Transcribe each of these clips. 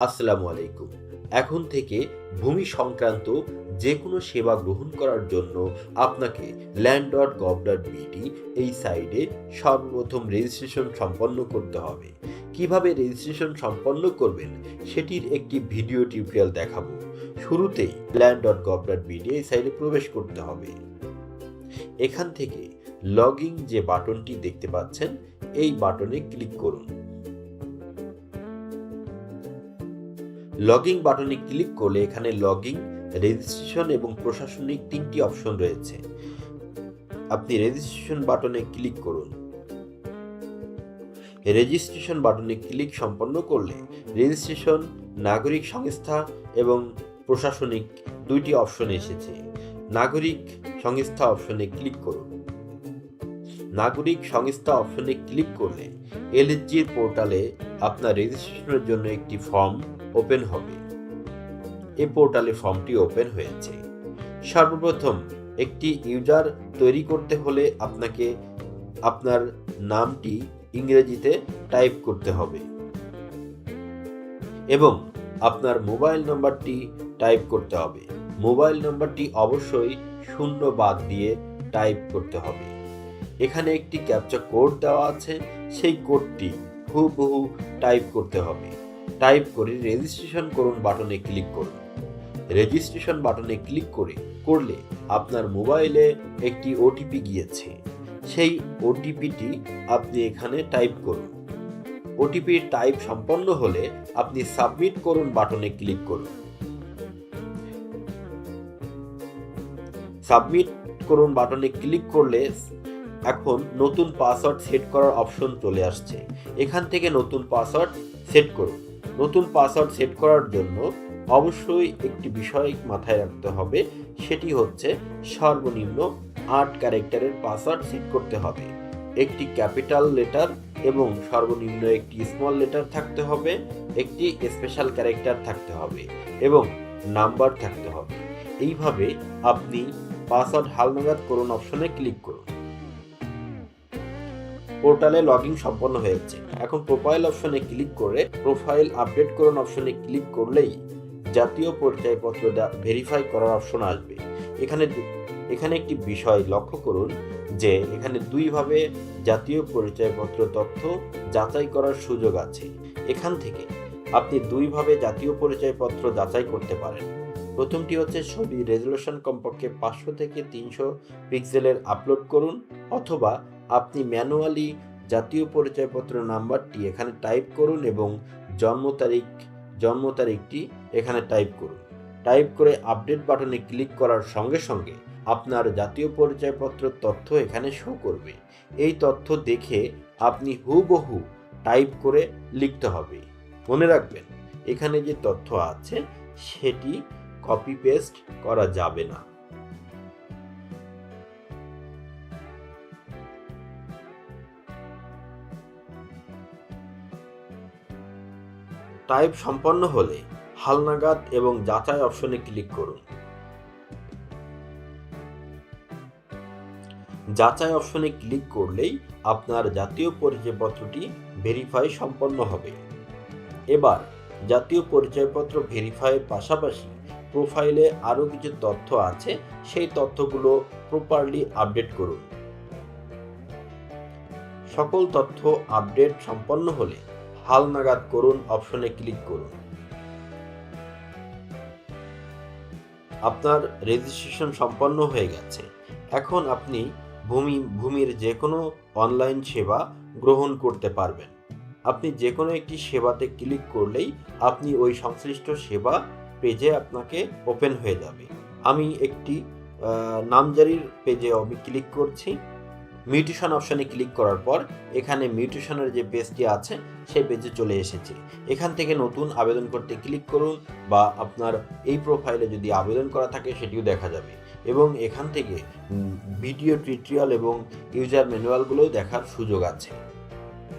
আসসালামু আলাইকুম। এখন থেকে ভূমি সংক্রান্ত যে কোনো সেবা গ্রহণ করার জন্য আপনাকে land dot gov dot BD এই সাইটে সর্বপ্রথম রেজিস্ট্রেশন সম্পন্ন করতে হবে। কীভাবে রেজিস্ট্রেশন সম্পন্ন করবেন সেটির একটি ভিডিও টিউটোরিয়াল দেখাবো। শুরুতেই land dot gov dot BD এই সাইটে প্রবেশ করতে হবে। এখান থেকে লগইন যে বাটনটি দেখতে পাচ্ছেন, এই বাটনে ক্লিক করুন। লগইন বাটনে ক্লিক করলে এখানে লগইন রেজিস্ট্রেশন এবং প্রশাসনিক তিনটি অপশন রয়েছে। আপনি রেজিস্ট্রেশন বাটনে ক্লিক করুন। রেজিস্ট্রেশন বাটনে ক্লিক সম্পন্ন করলে রেজিস্ট্রেশন নাগরিক সংস্থা এবং প্রশাসনিক দুইটি অপশন এসেছে। নাগরিক সংস্থা অপশনে ক্লিক করুন। নাগরিক সংস্থা অপশনে ক্লিক করলে এলএসজির পোর্টালে আপনার রেজিস্ট্রেশনের জন্য একটি ফর্ম ওপেন হবে। এ পোর্টালে ফর্মটি ওপেন হয়েছে। সর্বপ্রথম একটি ইউজার তৈরি করতে হলে আপনাকে আপনার নামটি ইংরেজিতে টাইপ করতে হবে এবং আপনার মোবাইল নাম্বারটি টাইপ করতে হবে। মোবাইল নাম্বারটি অবশ্যই শূন্য বাদ দিয়ে টাইপ করতে হবে। এখানে একটি ক্যাপচা কোড দেওয়া আছে। সেই কোডটি হুবহু টাইপ করতে হবে। টাইপ করে রেজিস্ট্রেশন করুন বাটনে ক্লিক করুন। রেজিস্ট্রেশন বাটনে ক্লিক করে, করলে আপনার মোবাইলে একটি ওটিপি গিয়েছে। সেই ওটিপিটি আপনি এখানে টাইপ করুন। ওটিপির টাইপ সম্পন্ন হলে আপনি সাবমিট করুন বাটনে ক্লিক করুন। সাবমিট করুন বাটনে ক্লিক করলে এখন নতুন পাসওয়ার্ড সেট করার অপশন চলে আসছে। এখান থেকে নতুন পাসওয়ার্ড সেট করুন। নতুন পাসওয়ার্ড সেট করার জন্য অবশ্যই একটি বিষয় মাথায় রাখতে হবে, সেটি হচ্ছে সর্বনিম্ন আট ক্যারেক্টারের পাসওয়ার্ড সেট করতে হবে। একটি ক্যাপিটাল লেটার এবং সর্বনিম্ন একটি স্মল লেটার থাকতে হবে, একটি স্পেশাল ক্যারেক্টার থাকতে হবে এবং নাম্বার থাকতে হবে। এইভাবে আপনি পাসওয়ার্ড হালনাগাদ করুন অপশনে ক্লিক করুন। পোর্টালে লগ ইন সম্পন্ন হয়েছে। এখন প্রোফাইল অপশনে ক্লিক করে প্রোফাইল আপডেট করুন অপশনে ক্লিক করলেই জাতীয় পরিচয়পত্র ভেরিফাই করার অপশন আসবে। এখানে এখানে একটি বিষয় লক্ষ্য করুন যে এখানে দুইভাবে জাতীয় পরিচয়পত্র তথ্য যাচাই করার সুযোগ আছে। এখান থেকে আপনি দুইভাবে জাতীয় পরিচয়পত্র যাচাই করতে পারেন। প্রথমটি হচ্ছে ছবি রেজলিউশন কমপক্ষে পাঁচশো থেকে তিনশো পিক্সেলের আপলোড করুন অথবা আপনি ম্যানুয়ালি জাতীয় পরিচয়পত্র নাম্বারটি এখানে টাইপ করুন এবং জন্ম তারিখ, জন্ম তারিখটি এখানে টাইপ করুন। টাইপ করে আপডেট বাটনে ক্লিক করার সঙ্গে সঙ্গে আপনার জাতীয় পরিচয়পত্র তথ্য এখানে শো করবে। এই তথ্য দেখে আপনি হুবহু টাইপ করে লিখতে হবে। মনে রাখবেন, এখানে যে তথ্য আছে সেটি কপি পেস্ট করা যাবে না। টাইপ সম্পন্ন হলে হালনাগাদ এবং যাচাই অপশনে ক্লিক করুন। যাচাই অপশনে ক্লিক করলেই আপনার জাতীয় পরিচয়পত্রটি ভেরিফাই সম্পন্ন হবে। এবার জাতীয় পরিচয়পত্র ভেরিফাইয়ের পাশাপাশি প্রোফাইলে আরও কিছু তথ্য আছে, সেই তথ্যগুলো প্রপারলি আপডেট করুন। সকল তথ্য আপডেট সম্পন্ন হলে হালনাগাদ করুন অপশনে ক্লিক করুন। আপনার রেজিস্ট্রেশন সম্পন্ন হয়ে গেছে। এখন আপনি ভূমি, ভূমির যে কোনো অনলাইন সেবা গ্রহণ করতে পারবেন। আপনি যে কোনো একটি সেবাতে ক্লিক করলেই আপনি ওই সংশ্লিষ্ট সেবা পেজে আপনাকে ওপেন হয়ে যাবে। আমি একটি নামজারির পেজে আমি ক্লিক করছি। মিউটেশন অপশনে ক্লিক করার পর এখানে মিউটেশনের যে পেজটি আছে, সেই পেজে চলে এসেছে। এখান থেকে নতুন আবেদন করতে ক্লিক করুন বা আপনার এই প্রোফাইলে যদি আবেদন করা থাকে, সেটিও দেখা যাবে। এবং এখান থেকে ভিডিও টিউটোরিয়াল এবং ইউজার ম্যানুয়ালগুলোও দেখার সুযোগ আছে।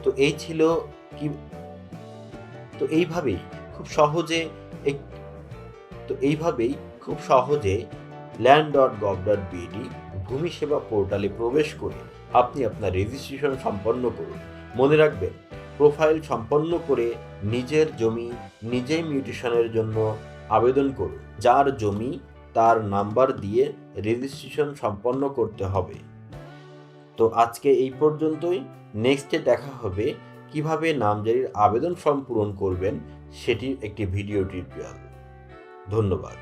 তো এই ছিল কি তো এইভাবেই খুব সহজে তো এইভাবেই খুব সহজে land dot gov dot BD ভূমি সেবা পোর্টালে প্রবেশ করে আপনি আপনার রেজিস্ট্রেশন সম্পন্ন করুন। মনে রাখবেন প্রোফাইল সম্পন্ন করে নিজের জমি নিজেই মিউটেশনের জন্য আবেদন করুন। যার জমি তার নাম্বার দিয়ে রেজিস্ট্রেশন সম্পন্ন করতে হবে। তো আজকে এই পর্যন্তই। নেক্সটে দেখা হবে কীভাবে নামজারির আবেদন ফর্ম পূরণ করবেন, সেটির একটি ভিডিও টিউটোরিয়াল ধন্যবাদ।